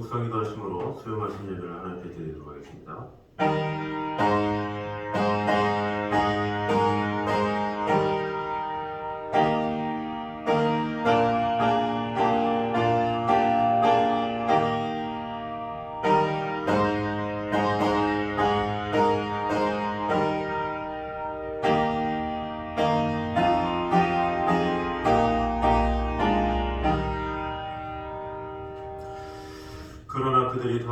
묵상기도 하심으로 수요하신 예배를 하나님께 드리도록 하겠습니다.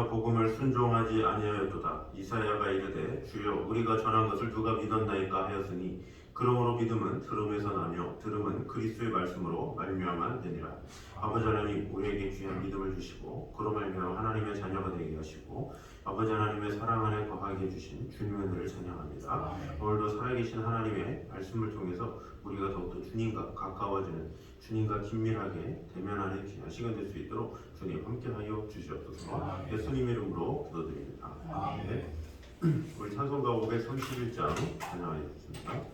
복음을 순종하지 아니하였도다. 이사야가 이르되 주여 우리가 전한 것을 누가 믿었나이까 하였으니 그러므로 믿음은 들음에서 나며 들음은 그리스도의 말씀으로 말미암아 되니라. 아버지 하나님 우리에게 귀한 믿음을 주시고 그로 말미암아 하나님의 자녀가 되게 하시고 아버지 하나님의 사랑 안에 거하게 해주신 주님의 은혜를 찬양합니다. 오늘도 살아계신 하나님의 말씀을 통해서 우리가 더욱더 주님과 가까워지는 주님과 긴밀하게 대면하는 귀한 시간 될 수 있도록 주님 함께하여 주시옵소서 예수님 이름으로 기도드립니다. 네. 우리 찬송가 531장 찬양하여 주십니다.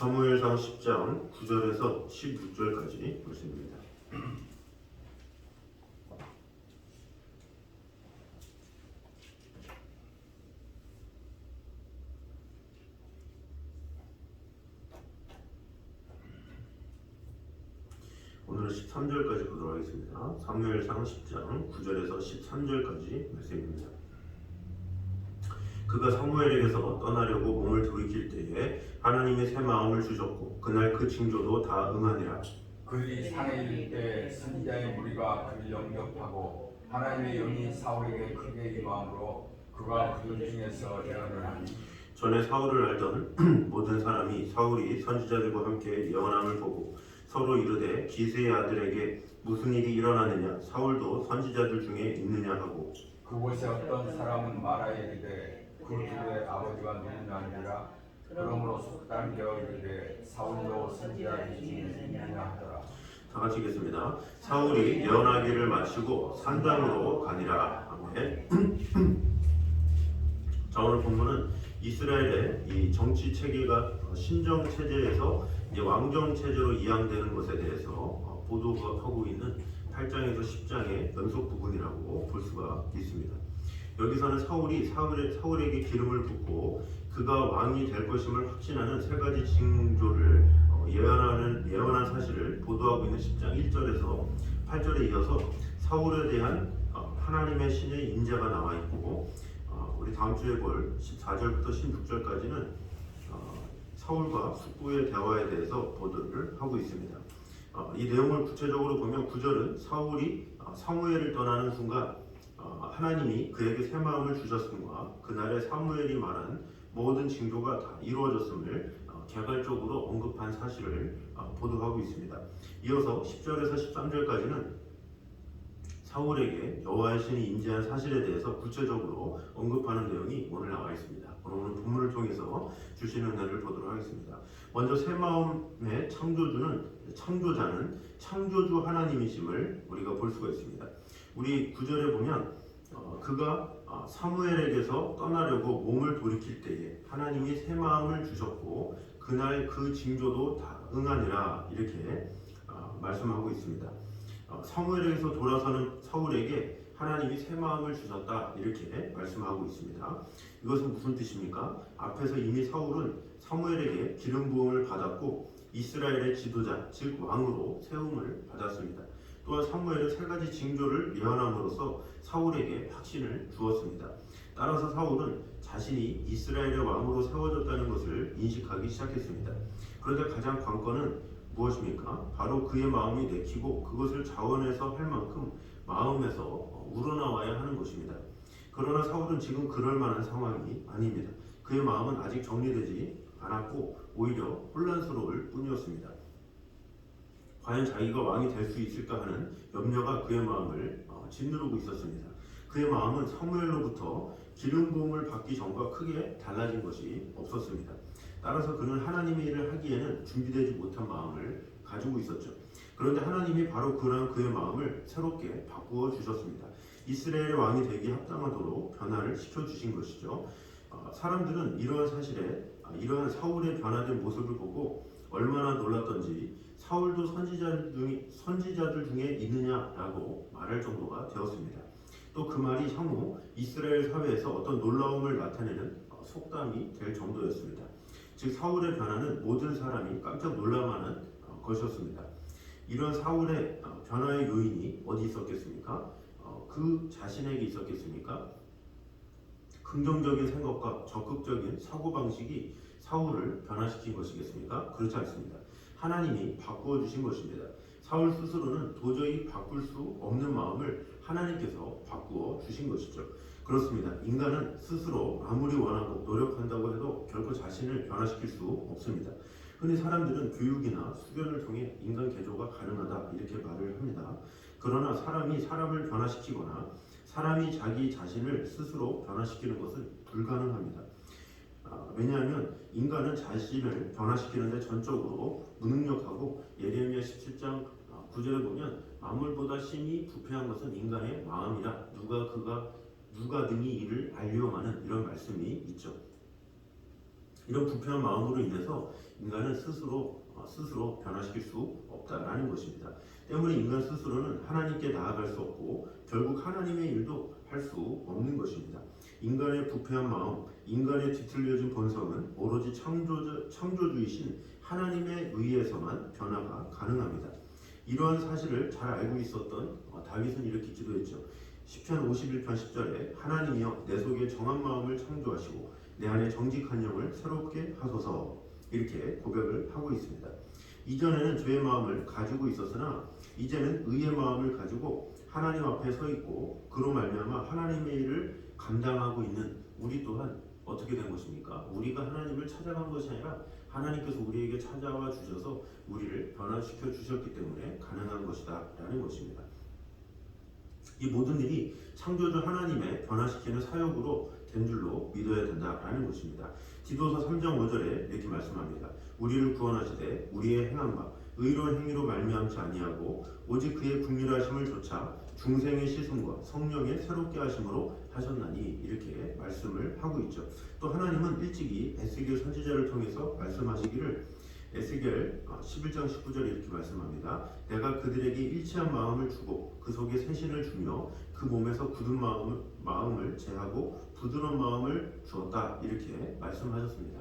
사무엘상 10장 9절에서 16절까지 말씀입니다. 오늘은 13절까지 보도록 하겠습니다. 사무엘상 10장 9절에서 13절까지 말씀입니다. 그가 사무엘에게서 떠나려고 몸을 돌이킬 때에 하나님의 새 마음을 주셨고 그날 그 징조도 다 응하니라. 그들이 산에 이를 때 선지자의 무리가 그를 영접하고 하나님의 영이 사울에게 크게 임함으로 그가 그들 중에서 예언을 하니. 전에 사울을 알던 모든 사람이 사울이 선지자들과 함께 예언함을 보고 서로 이르되 기세의 아들에게 무슨 일이 일어나느냐? 사울도 선지자들 중에 있느냐? 하고 그곳에 어떤 사람은 말하여 이르되 그 둘의 아버지가 누구냐 아니라 그러므로 사울도 선지자들 중에 있느냐 하더라 다 같이 읽겠습니다. 사울이 예언하기를 마치고 산당으로 가니라. 아멘. 자 오늘 본문은 이스라엘의 이 정치 체계가 신정 체제에서 이제 왕정 체제로 이양되는 것에 대해서 어, 보도하고 있는 8장에서 10장의 연속 부분이라고 볼 수가 있습니다. 여기서는 사울이 사울에, 사울에게 기름을 붓고 그가 왕이 될 것임을 확신하는 세 가지 징조를 어, 예언하는 예언한 사실을 보도하고 있는 10장 1절에서 8절에 이어서 사울에 대한 어, 하나님의 신의 인자가 나와 있고 어, 우리 다음 주에 볼 14절부터 16절까지는 어, 사울과 숙부의 대화에 대해서 보도를 하고 있습니다. 어, 이 내용을 구체적으로 보면 9절은 사울이 어, 사무엘을 떠나는 순간 어, 하나님이 그에게 새 마음을 주셨음과 그날의 사무엘이 말한 모든 징조가 다 이루어졌음을 어, 개괄적으로 언급한 사실을 어, 보도하고 있습니다. 이어서 10절에서 13절까지는 사울에게 여호와의 신이 인지한 사실에 대해서 구체적으로 언급하는 내용이 오늘 나와 있습니다. 오늘 본문을 통해서 주시는 은혜를 보도록 하겠습니다. 먼저 새 마음의 창조주는 창조자는 창조주 하나님이심을 우리가 볼 수가 있습니다. 우리 구절에 보면 어, 그가 어, 사무엘에게서 떠나려고 몸을 돌이킬 때에 하나님이 새 마음을 주셨고 그날 그 징조도 다 응하니라 이렇게 어, 말씀하고 있습니다. 어, 사무엘에게서 돌아서는 사울에게 하나님이 새 마음을 주셨다 이렇게 말씀하고 있습니다. 이것은 무슨 뜻입니까? 앞에서 이미 사울은 사무엘에게 기름 부음을 받았고 이스라엘의 지도자 즉 왕으로 세움을 받았습니다. 또한 사무엘은 세 가지 징조를 예언함으로써 사울에게 확신을 주었습니다. 따라서 사울은 자신이 이스라엘의 왕으로 세워졌다는 것을 인식하기 시작했습니다. 그런데 가장 관건은 무엇입니까? 바로 그의 마음이 내키고 그것을 자원해서 할 만큼 마음에서 우러나와야 하는 것입니다. 그러나 사울은 지금 그럴 만한 상황이 아닙니다. 그의 마음은 아직 정리되지 않았고 오히려 혼란스러울 뿐이었습니다. 과연 자기가 왕이 될 수 있을까 하는 염려가 그의 마음을 어, 짓누르고 있었습니다. 그의 마음은 사무엘로부터 기름 부음을 받기 전과 크게 달라진 것이 없었습니다. 따라서 그는 하나님의 일을 하기에는 준비되지 못한 마음을 가지고 있었죠. 그런데 하나님이 바로 그러한 그의 마음을 새롭게 바꾸어 주셨습니다. 이스라엘의 왕이 되기 합당하도록 변화를 시켜 주신 것이죠. 어, 사람들은 이러한 사실에 아, 이러한 사울의 변화된 모습을 보고 얼마나 놀랐던지 사울도 선지자들 중에, 선지자들 중에 있느냐라고 말할 정도가 되었습니다. 또 그 말이 향후 이스라엘 사회에서 어떤 놀라움을 나타내는 어, 속담이 될 정도였습니다. 즉 사울의 변화는 모든 사람이 깜짝 놀라만한 어, 것이었습니다. 이런 사울의 어, 변화의 요인이 어디 있었겠습니까? 어, 그 자신에게 있었겠습니까? 긍정적인 생각과 적극적인 사고 방식이 사울을 변화시킨 것이겠습니까? 그렇지 않습니다. 하나님이 바꾸어 주신 것입니다. 사울 스스로는 도저히 바꿀 수 없는 마음을 하나님께서 바꾸어 주신 것이죠. 그렇습니다. 인간은 스스로 아무리 원하고 노력한다고 해도 결코 자신을 변화시킬 수 없습니다. 흔히 사람들은 교육이나 수련을 통해 인간 개조가 가능하다 이렇게 말을 합니다. 그러나 사람이 사람을 변화시키거나 사람이 자기 자신을 스스로 변화시키는 것은 불가능합니다. 아, 왜냐하면 인간은 자신을 변화시키는데 전적으로 무능력하고 예레미야 17장 9절에 보면 만물보다 심히 부패한 것은 인간의 마음이라 누가 그가 누가 등이 이를 알리오마는 이런 말씀이 있죠. 이런 불편한 마음으로 인해서 인간은 스스로 어, 스스로 변화시킬 수 없다라는 것입니다. 때문에 인간 스스로는 하나님께 나아갈 수 없고 결국 하나님의 일도 할 수 없는 것입니다. 인간의 부패한 마음, 인간의 뒤틀려진 본성은 오로지 창조주, 창조주이신 하나님의 의에서만 변화가 가능합니다. 이러한 사실을 잘 알고 있었던 어, 다윗은 이렇게 기도했죠. 10편 51편 10절에 하나님이여 내 속에 정한 마음을 창조하시고 내 안에 정직한 영을 새롭게 하소서 이렇게 고백을 하고 있습니다. 이전에는 죄의 마음을 가지고 있었으나 이제는 의의 마음을 가지고 하나님 앞에 서 있고 그로 말미암아 하나님의 일을 감당하고 있는 우리 또한 어떻게 된 것입니까? 우리가 하나님을 찾아간 것이 아니라 하나님께서 우리에게 찾아와 주셔서 우리를 변화시켜 주셨기 때문에 가능한 것이다 라는 것입니다. 이 모든 일이 창조주 하나님의 변화시키는 사역으로 된 줄로 믿어야 된다라는 것입니다. 디도서 3장 5절에 이렇게 말씀합니다. 우리를 구원하시되 우리의 바 의로운 행위로 말미암지 아니하고 오직 그의 국률하심을 조차 중생의 시선과 성령의 새롭게 하심으로 하셨나니 이렇게 말씀을 하고 있죠. 또 하나님은 일찍이 에스겔 선지자를 통해서 말씀하시기를 에스겔 11장 19절에 이렇게 말씀합니다. 내가 그들에게 일치한 마음을 주고 그 속에 새신을 주며 그 몸에서 굳은 마음을, 마음을 제하고 부드러운 마음을 주었다 이렇게 말씀하셨습니다.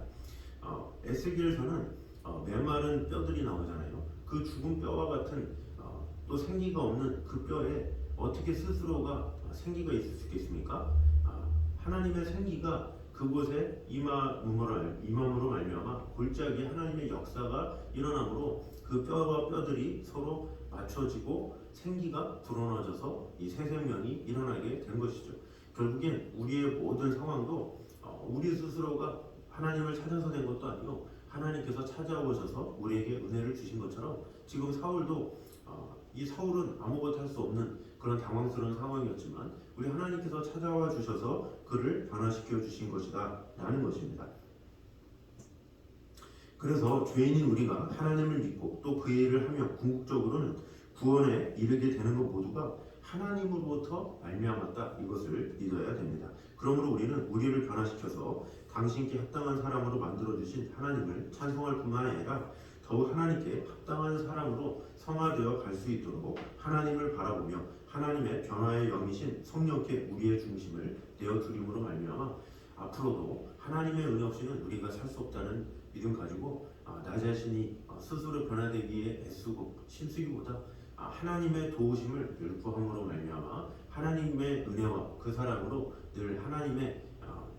어, 에스겔서는 어, 메마른 뼈들이 나오잖아요. 그 죽은 뼈와 같은 어, 또 생기가 없는 그 뼈에 어떻게 스스로가 생기가 있을 수 있겠습니까? 아, 하나님의 생기가 그곳에 임함으로 임함으로 말미암아 골짜기 하나님의 역사가 일어나므로 그 뼈와 뼈들이 서로 맞춰지고 생기가 불어넣어져서 이 새 생명이 일어나게 된 것이죠. 결국엔 우리의 모든 상황도 어, 우리 스스로가 하나님을 찾아서 된 것도 아니요 하나님께서 찾아오셔서 우리에게 은혜를 주신 것처럼 지금 사울도 어, 이 사울은 아무것도 할 수 없는 그런 당황스러운 상황이었지만 우리 하나님께서 찾아와 주셔서 그를 변화시켜 주신 것이다 라는 것입니다. 그래서 죄인인 우리가 하나님을 믿고 또 그의 일을 하며 궁극적으로는 구원에 이르게 되는 것 모두가 하나님으로부터 말미암았다 이것을 믿어야 됩니다. 그러므로 우리는 우리를 변화시켜서 당신께 합당한 사람으로 만들어 주신 하나님을 찬송할 뿐만 아니라 더욱 하나님께 합당한 사람으로 성화되어 갈 수 있도록 하나님을 바라보며 하나님의 변화의 영이신 성령께 우리의 중심을 내어 드림으로 말미암아 앞으로도 하나님의 은혜 없이는 우리가 살 수 없다는 믿음 가지고 아, 나 자신이 어, 스스로 변화되기에 애쓰고 힘쓰기보다 아, 하나님의 도우심을 늘 구함으로 말미암아 하나님의 은혜와 그 사랑으로 늘 하나님의 어,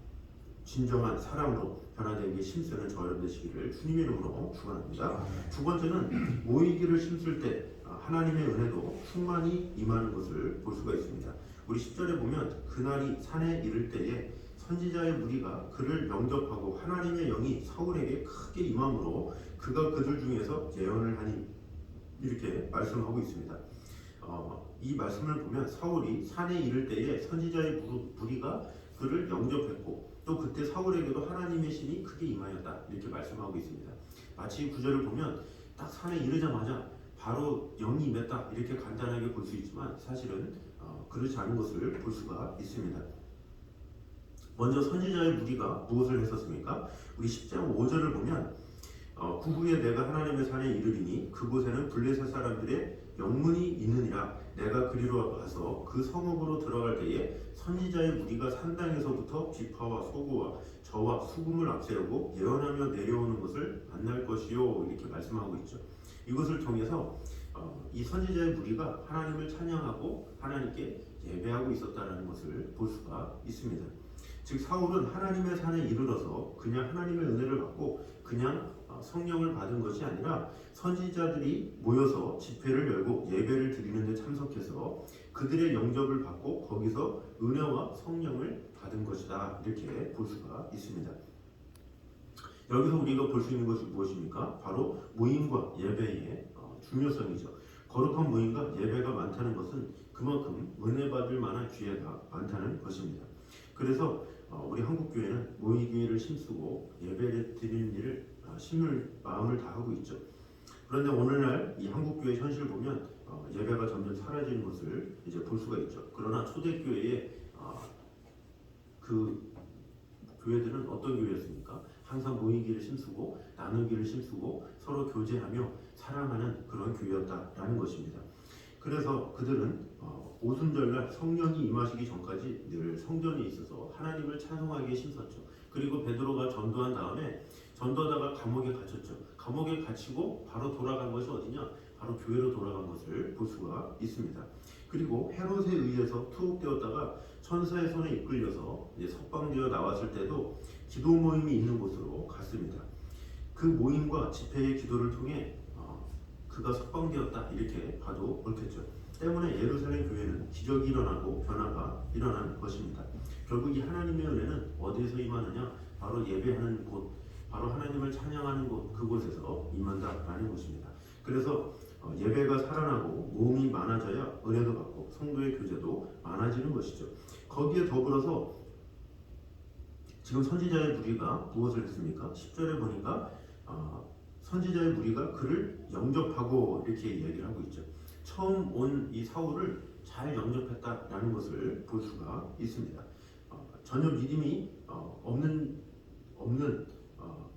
진정한 사랑으로 변화되기에 힘쓰는 저 여러분 되시기를 주님의 이름으로 축원합니다. 두 번째는 모이기를 힘쓸 때 아, 하나님의 은혜도 충만히 임하는 것을 볼 수가 있습니다. 우리 10절에 보면 그날이 산에 이를 때에 선지자의 무리가 그를 영접하고 하나님의 영이 사울에게 크게 임함으로 그가 그들 중에서 예언을 하니 이렇게 말씀하고 있습니다. 어, 이 말씀을 보면 사울이 산에 이를 때에 선지자의 무- 무리가 그를 영접했고 또 그때 사울에게도 하나님의 신이 크게 임하였다 이렇게 말씀하고 있습니다. 마치 이 구절을 보면 딱 산에 이르자마자 바로 영이 임했다 이렇게 간단하게 볼 수 있지만 사실은 어, 그렇지 않은 것을 볼 수가 있습니다. 먼저 선지자의 무리가 무엇을 했었습니까? 우리 10장 5절을 보면 어, 그 후에 내가 하나님의 산에 이르리니 그곳에는 블레셋 사람들의 영문이 있느니라 내가 그리로 가서 그 성읍으로 들어갈 때에 선지자의 무리가 산당에서부터 비파와 소고와 저와 수금을 앞세우고 예언하며 내려오는 것을 만날 것이요 이렇게 말씀하고 있죠. 이것을 통해서 어, 이 선지자의 무리가 하나님을 찬양하고 하나님께 예배하고 있었다는 것을 볼 수가 있습니다. 즉 사울은 하나님의 산에 이르러서 그냥 하나님의 은혜를 받고 그냥 어, 성령을 받은 것이 아니라 선지자들이 모여서 집회를 열고 예배를 드리는 데 참석해서 그들의 영접을 받고 거기서 은혜와 성령을 받은 것이다 이렇게 볼 수가 있습니다. 여기서 우리가 볼 수 있는 것이 무엇입니까? 바로 모임과 예배의 어, 중요성이죠. 거룩한 모임과 예배가 많다는 것은 그만큼 은혜 받을 만한 기회가 많다는 것입니다. 그래서 어, 우리 한국 교회는 모이기를 힘쓰고 예배를 드리는 일을 어, 힘을 마음을 다하고 있죠. 그런데 오늘날 이 한국 교회 현실을 보면 어, 예배가 점점 사라지는 것을 이제 볼 수가 있죠. 그러나 초대 교회의 어, 그 교회들은 어떤 교회였습니까? 항상 모이기를 힘쓰고 나누기를 힘쓰고 서로 교제하며 사랑하는 그런 교회였다라는 것입니다. 그래서 그들은 어, 오순절날 성령이 임하시기 전까지 늘 성전에 있어서 하나님을 찬송하기에 힘썼죠. 그리고 베드로가 전도한 다음에 전도하다가 감옥에 갇혔죠. 감옥에 갇히고 바로 돌아간 것이 어디냐? 바로 교회로 돌아간 것을 볼 수가 있습니다. 그리고 헤롯에 의해서 투옥되었다가 천사의 손에 이끌려서 이제 석방되어 나왔을 때도 기도 모임이 있는 곳으로 갔습니다. 그 모임과 집회의 기도를 통해 어, 그가 석방되었다 이렇게 봐도 옳겠죠. 때문에 예루살렘 교회는 기적이 일어나고 변화가 일어나는 것입니다. 결국 이 하나님의 은혜는 어디에서 임하느냐? 바로 예배하는 곳, 바로 하나님을 찬양하는 곳, 그곳에서 임한다라는 것입니다. 그래서 어, 예배가 살아나고 모험이 많아져야 은혜도 받고 성도의 교제도 많아지는 것이죠. 거기에 더불어서 지금 선지자의 무리가 무엇을 했습니까? 10절에 보니까 어, 선지자의 무리가 그를 영접하고 이렇게 이야기를 하고 있죠. 처음 온 이 사울을 잘 영접했다라는 것을 볼 수가 있습니다. 어, 전혀 믿음이 어, 없는 없는 어,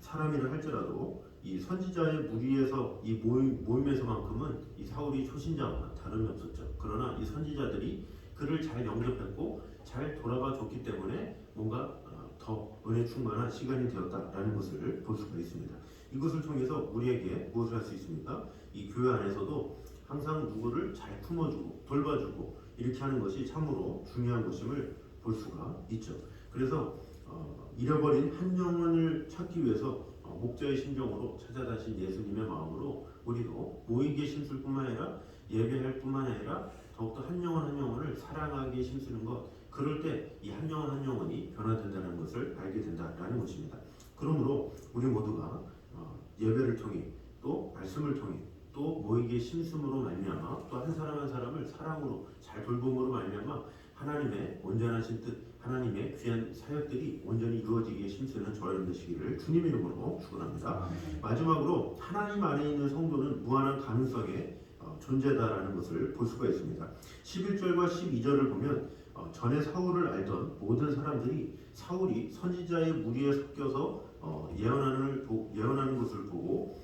사람이라 할지라도 이 선지자의 무리에서 이 모임, 모임에서만큼은 이 사울이 초신자와 다름이 없었죠. 그러나 이 선지자들이 그를 잘 영접했고 잘 돌아가 줬기 때문에 뭔가 어, 더 은혜 충만한 시간이 되었다라는 것을 볼 수가 있습니다. 이것을 통해서 우리에게 무엇을 할 수 있습니까? 이 교회 안에서도 항상 누구를 잘 품어주고 돌봐주고 이렇게 하는 것이 참으로 중요한 것임을 볼 수가 있죠. 그래서 어, 잃어버린 한 영혼을 찾기 위해서 어, 목자의 심정으로 찾아다신 예수님의 마음으로 우리도 모이기에 힘쓸 뿐만 아니라 예배할 뿐만 아니라 더욱더 한 영혼 한 영혼을 사랑하기에 힘쓰는 것 그럴 때 이 한 영혼 한 영혼이 변화된다는 것을 알게 된다라는 것입니다. 그러므로 우리 모두가 어, 예배를 통해 또 말씀을 통해 또 모이기에 힘씀으로 말미암아 또 한 사람 한 사람을 사랑으로 잘 돌봄으로 말미암아 하나님의 온전하신 뜻 하나님의 귀한 사역들이 온전히 이루어지기에 힘쓰는 저와 여러분 되시기를 주님 이름으로 축원합니다. 마지막으로 하나님 안에 있는 성도는 무한한 가능성의 어, 존재다라는 것을 볼 수가 있습니다. 11절과 12절을 보면 어, 전에 사울을 알던 모든 사람들이 사울이 선지자의 무리에 섞여서 어, 예언하는 것을 보고 어,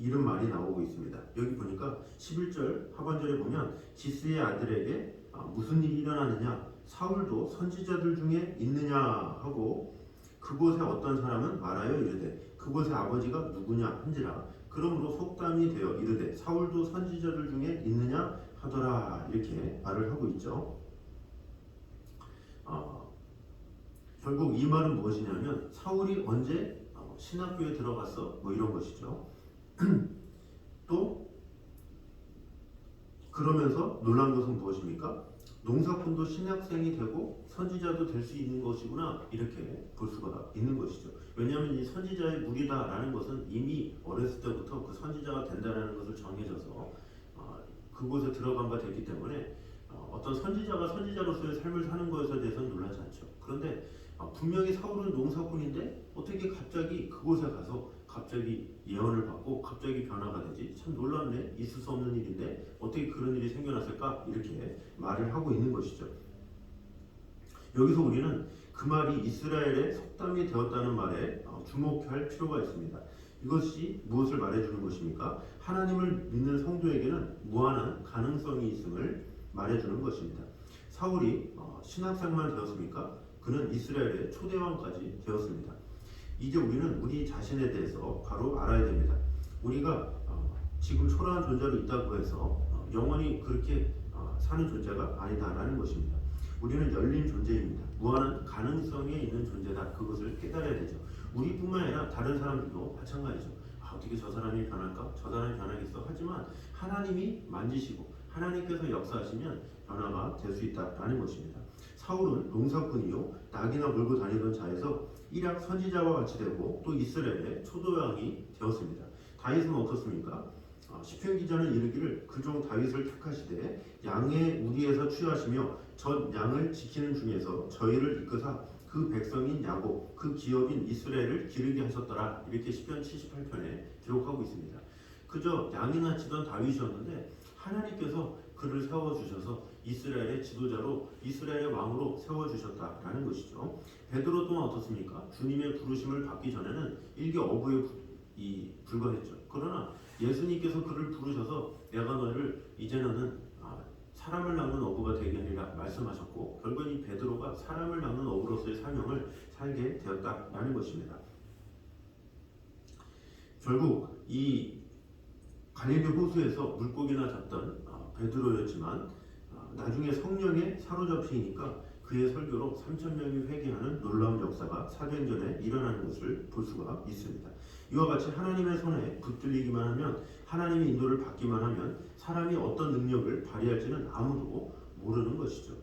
이런 말이 나오고 있습니다. 여기 보니까 11절 하반절에 보면 기스의 아들에게 어, 무슨 일이 일어나느냐 사울도 선지자들 중에 있느냐 하고 그곳에 어떤 사람은 말하여 이르되 그곳의 아버지가 누구냐 한지라 그러므로 속담이 되어 이르되 사울도 선지자들 중에 있느냐 하더라 이렇게 말을 하고 있죠. 어, 결국 이 말은 무엇이냐면 사울이 언제 어, 신학교에 들어갔어 뭐 이런 것이죠. 또 그러면서 놀란 것은 무엇입니까? 농사꾼도 신학생이 되고 선지자도 될 수 있는 것이구나 이렇게 볼 수가 있는 것이죠. 왜냐하면 이 선지자의 무리다라는 것은 이미 어렸을 때부터 그 선지자가 된다라는 것을 정해져서 어, 그곳에 들어간 바 됐기 때문에 어, 어떤 선지자가 선지자로서의 삶을 사는 것에 대해서는 놀라지 않죠. 그런데 어, 분명히 사울은 농사꾼인데 어떻게 갑자기 그곳에 가서 갑자기 예언을 받고 갑자기 변화가 되지 참 놀랍네 있을 수 없는 일인데 어떻게 그런 일이 생겨났을까 이렇게 말을 하고 있는 것이죠. 여기서 우리는 그 말이 이스라엘의 속담이 되었다는 말에 어, 주목할 필요가 있습니다. 이것이 무엇을 말해주는 것입니까? 하나님을 믿는 성도에게는 무한한 가능성이 있음을 말해주는 것입니다. 사울이 어, 신학생만 되었습니까? 그는 이스라엘의 초대왕까지 되었습니다. 이제 우리는 우리 자신에 대해서 바로 알아야 됩니다. 우리가 어, 지금 초라한 존재로 있다고 해서 어, 영원히 그렇게 어, 사는 존재가 아니다라는 것입니다. 우리는 열린 존재입니다. 무한한 가능성에 있는 존재다. 그것을 깨달아야 되죠. 우리뿐만 아니라 다른 사람들도 마찬가지죠. 아, 어떻게 저 사람이 변할까? 저 사람이 변하겠어? 하지만 하나님이 만지시고 하나님께서 역사하시면 변화가 될 수 있다라는 것입니다. 사울은 농사꾼이요 낙이나 몰고 다니던 자에서 일약 선지자와 같이 되고 또 이스라엘의 초도왕이 되었습니다. 다윗은 어떻습니까? 어, 시편 기자는 이르기를 그종 다윗을 택하시되 양의 우리에서 취하시며 전 양을 지키는 중에서 저희를 이끄사 그 백성인 야곱 그 기업인 이스라엘을 기르게 하셨더라 이렇게 시편 78편에 기록하고 있습니다. 그저 양이나 치던 다윗이었는데 하나님께서 그를 세워 주셔서 이스라엘의 지도자로 이스라엘의 왕으로 세워 주셨다라는 것이죠. 베드로 또한 어떻습니까? 주님의 부르심을 받기 전에는 일개 어부에 불과했죠. 그러나 예수님께서 그를 부르셔서 내가 너를 이제 너는 아, 사람을 낚는 어부가 되게 하리라 말씀하셨고 결국은 이 베드로가 사람을 낚는 어부로서의 사명을 살게 되었다라는 것입니다. 결국 이 갈릴리 호수에서 물고기나 잡던 아, 베드로였지만 아, 나중에 성령에 사로잡히니까 그의 설교로 3천 명이 회개하는 놀라운 역사가 사도행전에 일어나는 것을 볼 수가 있습니다. 이와 같이 하나님의 손에 붙들리기만 하면 하나님의 인도를 받기만 하면 사람이 어떤 능력을 발휘할지는 아무도 모르는 것이죠.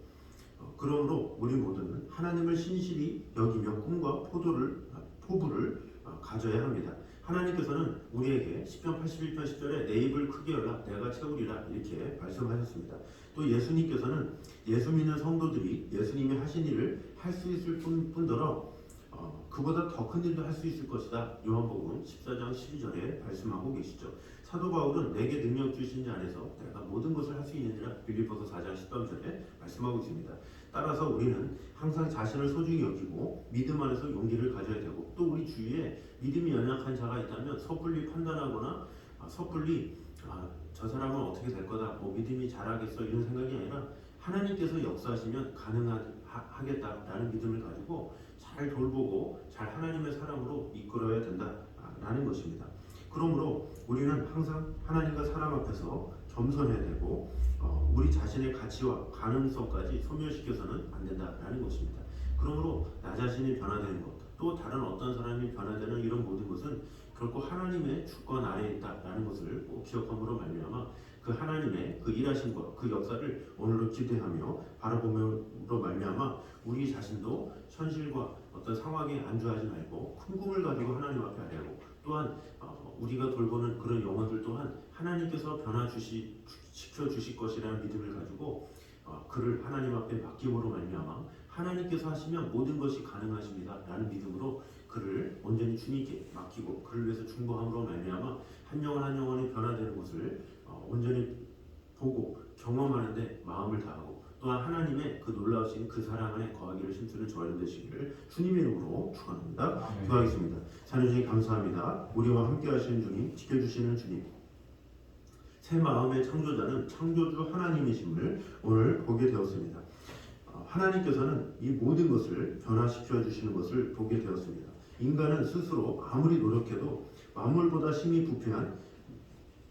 어, 그러므로 우리 모두는 하나님을 신실히 여기며 꿈과 포도를 아, 포부를 어, 가져야 합니다. 하나님께서는 우리에게 10편 81편 10절에 내 입을 크게 열라 내가 채우리라 이렇게 말씀하셨습니다. 또 예수님께서는 예수 믿는 성도들이 예수님이 하신 일을 할 수 있을 뿐, 뿐더러 어, 그보다 더 큰 일도 할 수 있을 것이다. 요한복음 14장 12절에 말씀하고 계시죠. 사도 바울은 내게 능력 주신 자 안에서 내가 모든 것을 할 수 있느니라 빌립보서 4장 13절에 말씀하고 있습니다. 따라서 우리는 항상 자신을 소중히 여기고 믿음 안에서 용기를 가져야 되고 또 우리 주위에 믿음이 연약한 자가 있다면 섣불리 판단하거나 아, 섣불리 아, 저 사람은 어떻게 될 거다 뭐 믿음이 잘하겠어 이런 생각이 아니라 하나님께서 역사하시면 가능하겠다라는 믿음을 가지고 잘 돌보고 잘 하나님의 사람으로 이끌어야 된다라는 것입니다. 그러므로 우리는 항상 하나님과 사람 앞에서 겸손해야 되고 어, 우리 자신의 가치와 가능성까지 소멸시켜서는 안 된다라는 것입니다. 그러므로 나 자신이 변화되는 것, 또 다른 어떤 사람이 변화되는 이런 모든 것은 결코 하나님의 주권 아래에 있다라는 것을 꼭 기억함으로 말미암아 그 하나님의 그 일하신 것, 그 역사를 오늘도 기대하며 바라보므로 말미암아 우리 자신도 현실과 어떤 상황에 안주하지 말고 큰 꿈을 가지고 하나님 앞에 아뢰고 또한 어, 우리가 돌보는 그런 영혼들 또한 하나님께서 변화 주시 시켜 주실 것이라는 믿음을 가지고 어, 그를 하나님 앞에 맡김으로 말미암아 하나님께서 하시면 모든 것이 가능하십니다라는 믿음으로 그를 온전히 주님께 맡기고 그를 위해서 중보함으로 말미암아 한 영혼 한 영혼이 변화되는 것을 어, 온전히 보고 경험하는데 마음을 다하고 또한 하나님의 그 놀라우신 그 사랑 안에 거하기를 힘쓰는 저희들 되시기를 주님의 이름으로 축원합니다. 아멘. 기도하겠습니다. 자녀 주님 감사합니다. 우리와 함께 하시는 주님, 지켜주시는 주님. 새 마음의 창조자는 창조주 하나님이심을 오늘 보게 되었습니다. 어, 하나님께서는 이 모든 것을 변화시켜 주시는 것을 보게 되었습니다. 인간은 스스로 아무리 노력해도 만물보다 심히 부패한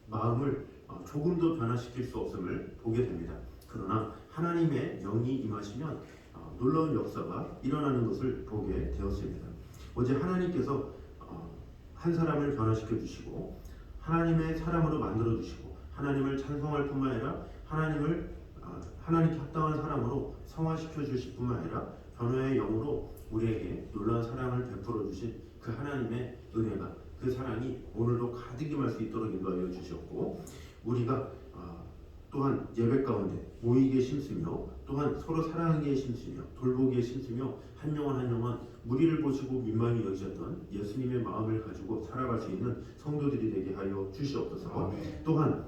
마음을 어, 조금도 변화시킬 수 없음을 보게 됩니다. 그러나 하나님의 영이 임하시면 어, 놀라운 역사가 일어나는 것을 보게 되었습니다. 어제 하나님께서 어, 한 사람을 변화시켜 주시고 하나님의 사람으로 만들어 주시고 하나님을 찬송할 뿐만 아니라 하나님을 어, 하나님께 합당한 사람으로 성화시켜 주실 뿐만 아니라 변화의 영으로 우리에게 놀라운 사랑을 베풀어 주신 그 하나님의 은혜가 그 사랑이 오늘도 가득 임할 수 있도록 인도하여 주셨고 우리가 어, 또한 예배 가운데 모이기에 심쓰며 또한 서로 사랑하기에 심쓰며 돌보기에 심쓰며 한 영혼 한 영혼 무리를 보시고 민망히 여기셨던 예수님의 마음을 가지고 살아갈 수 있는 성도들이 되게 하여 주시옵소서. 아멘. 또한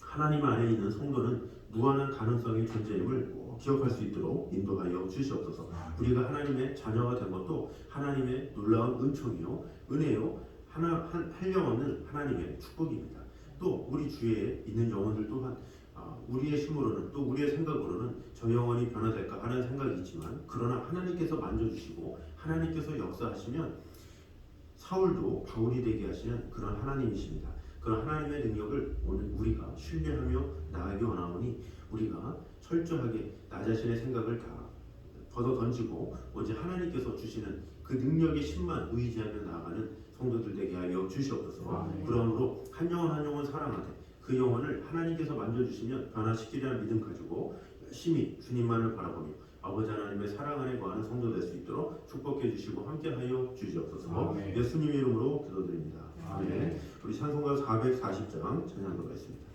하나님 안에 있는 성도는 무한한 가능성의 존재임을 꼭 기억할 수 있도록 인도하여 주시옵소서. 우리가 하나님의 자녀가 된 것도 하나님의 놀라운 은총이요, 은혜요, 하나 한, 한 영혼은 하나님의 축복입니다. 또 우리 주위에 있는 영혼들 또한 아, 우리의 힘으로는 또 우리의 생각으로는 저 영혼이 변화될까 하는 생각이 있지만 그러나 하나님께서 만져주시고 하나님께서 역사하시면 사울도 바울이 되게 하시는 그런 하나님이십니다. 그런 하나님의 능력을 오늘 우리가 신뢰하며 나아가기 원하오니 우리가 철저하게 나 자신의 생각을 다 벗어 던지고 오직 하나님께서 주시는 그 능력의 힘만 의지하며 나아가는 성도들 되게 하여 주시옵소서. 아멘. 그러므로 한 영혼 한 영혼 사랑하되 그 영혼을 하나님께서 만져주시면 변화시키리라는 믿음 가지고 열심히 주님만을 바라보며 아버지 하나님의 사랑 안에 거하는 성도 될 수 있도록 축복해 주시고 함께하여 주시옵소서. 아멘. 예수님 의 이름으로 기도드립니다. 아멘. 아멘. 우리 찬송가 440장 찬양도가 있습니다.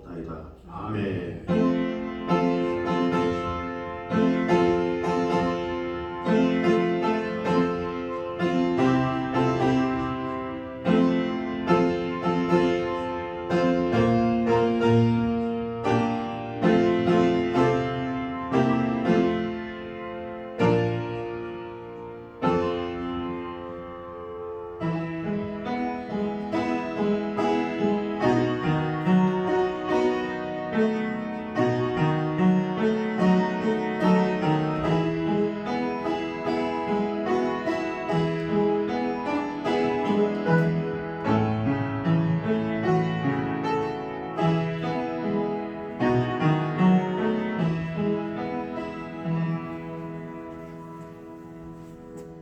축원하옵나이다. 아멘.